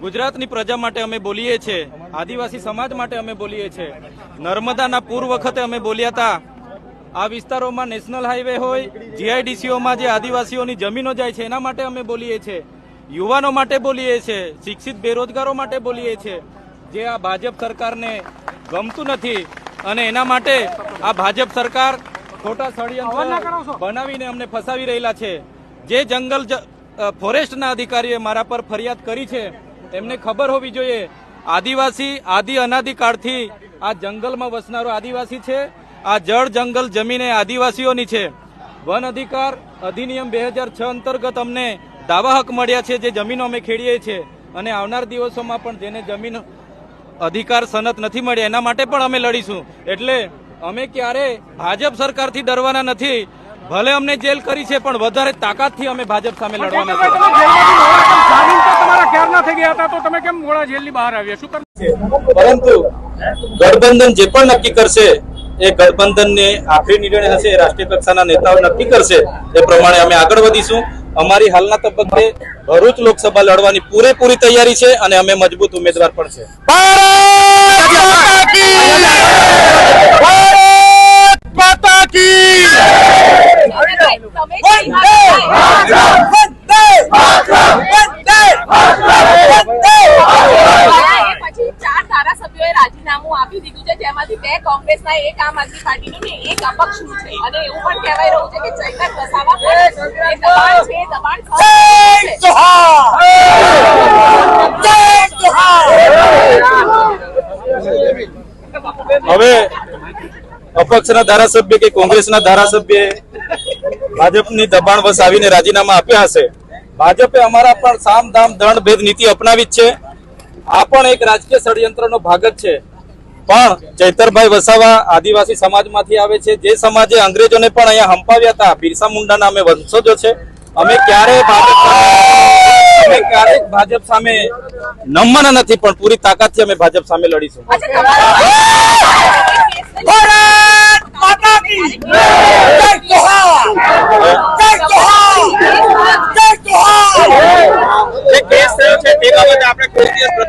ગુજરાતની પ્રજા માટે અમે બોલીએ છીએ આદિવાસી સમાજ માટે અમે બોલીએ છીએ નર્મદાના પૂર વખતે અમે બોલ્યા હતા આ વિસ્તારોમાં નેશનલ હાઈવે હોય જીઆઈડીસીઓમાં જે આદિવાસીઓની જમીનો જાય છે એના માટે અમે બોલીએ છીએ યુવાનો માટે બોલીએ છીએ શિક્ષિત બેરોજગારો માટે બોલીએ છીએ જે આ ભાજપ સરકારને ગમતું નથી અને એના માટે આ ભાજપ સરકાર ખોટા ષડયંત્ર બનાવીને અમને ફસાવી રહેલા છે. જે જંગલ ફોરેસ્ટના અધિકારીએ મારા પર ફરિયાદ કરી છે એમને ખબર હોવી જોઈએ. આદિવાસી, આદિ અનાદિકાળથી આ જંગલમાં વસનારો આદિવાસી છે. આ જળ જંગલ જમીન એ આદિવાસીઓની છે. વન અધિકાર અધિનિયમ બે હજાર છ અંતર્ગત અમને દાવા હક મળ્યા છે જે જમીનો અમે ખેડીએ છીએ અને આવનાર દિવસોમાં પણ જેને જમીન અધિકાર સનત નથી મળ્યા, એના માટે પણ અમે લડીશું. એટલે અમે ક્યારે ભાજપ સરકારથી ડરવાના નથી. ભલે અમને જેલ કરી છે પણ વધારે તાકાતથી અમે ભાજપ સામે લડવાના છે તમે જેલમાંથી મોડા કેમ જામીન તો તમારા ક્યારના થઈ ગયા હતા તો તમે કેમ મોડા જેલની બહાર આવ્યા? શું પરંતુ ગઠબંધન જે પણ નક્કી કરશે એ ગઠબંધનને આખરી નિર્ણય હશે રાષ્ટ્રીય કક્ષાના નેતાઓ નક્કી કરશે એ પ્રમાણે અમે આગળ વધીશું. અમારી હાલના તબક્કે ભરૂચ લોકસભા લડવાની પૂરેપૂરી તૈયારી છે અને અમે મજબૂત ઉમેદવાર પણ છે. ધારાસભ્યોએ રાજીનામું આપી દીધું છે જેમાંથી બે કોંગ્રેસના એક આમ આદમી પાર્ટીનું ને એક છે અને એવું પણ કહેવાય રહ્યું છે કે અપક્ષના ધારાસભ્ય કે કોંગ્રેસના ધારાસભ્ય ભાજપની દબાણ વસ આવીને રાજીનામા આપ્યા હશે. ભાજપે અમારા પણ સામ દામ દંડ ભેદ નીતિ અપનાવી જ છે. આ પણ એક રાજકીય ષડયંત્રનો ભાગ જ છે. પણ ચૈતરભાઈ વસાવા આદિવાસી સમાજમાંથી આવે છે. જે સમાજે અંગ્રેજોને પણ અહીંયા હંપાવ્યા હતા. બિરસા મુંડાના અમે વંશજો છે. અમે ક્યારેય ભાજપ અમે ક્યારેક ભાજપ સામે નમવાના નથી પણ પૂરી તાકાતથી અમે ભાજપ સામે લડીશું. જે કેસ થયો છે તે બાબતે આપણે કોઈ દિવસ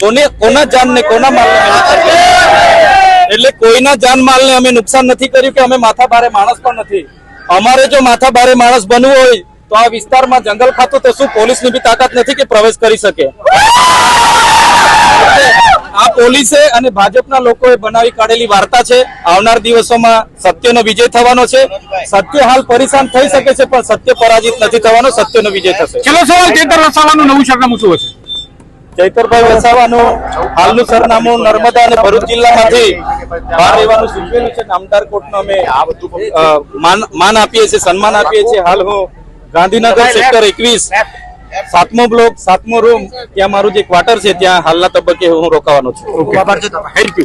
કોને કોના જાનને કોના માલને? એટલે કોઈના જાન માલને અમે નુકસાન નથી કર્યું કે અમે માથા ભારે માણસ પણ નથી. અમારે જો માથા ભારે માણસ બનવું હોય, તો આ વિસ્તારમાં જંગલ ખાતું તો શું પોલીસની બી તાકાત નથી કે પ્રવેશ કરી શકે? આ પોલીસે અને ભાજપના લોકોએ બનાવી કાઢેલી વાર્તા છે. આવનાર દિવસોમાં સત્યનો વિજય થવાનો છે. સત્ય હાલ પરેશાન થઈ શકે છે, પણ સત્ય પરાજિત નથી થવાનો. સત્યનો વિજય થશે. છેલ્લો સવાલ, ચેતર વસાવાનું નવું સરનામું શું હશે? ચૈતરભાઈ વસાવાનું હાલનું સરનામું નર્મદા અને ભરૂચ જિલ્લામાંથી બહાર રહેવાનું સૂચવેલું છે નામદાર કોર્ટનો અમે આ માન માન આપીએ છીએ સન્માન આપીએ છીએ. હાલ હું ગાંધીનગર સેક્ટર એકવીસ સાતમો બ્લોક સાતમો રૂમ ત્યાં મારું જે ક્વાર્ટર છે ત્યાં હાલના તબક્કે હું રોકાવાનો છું. Thank you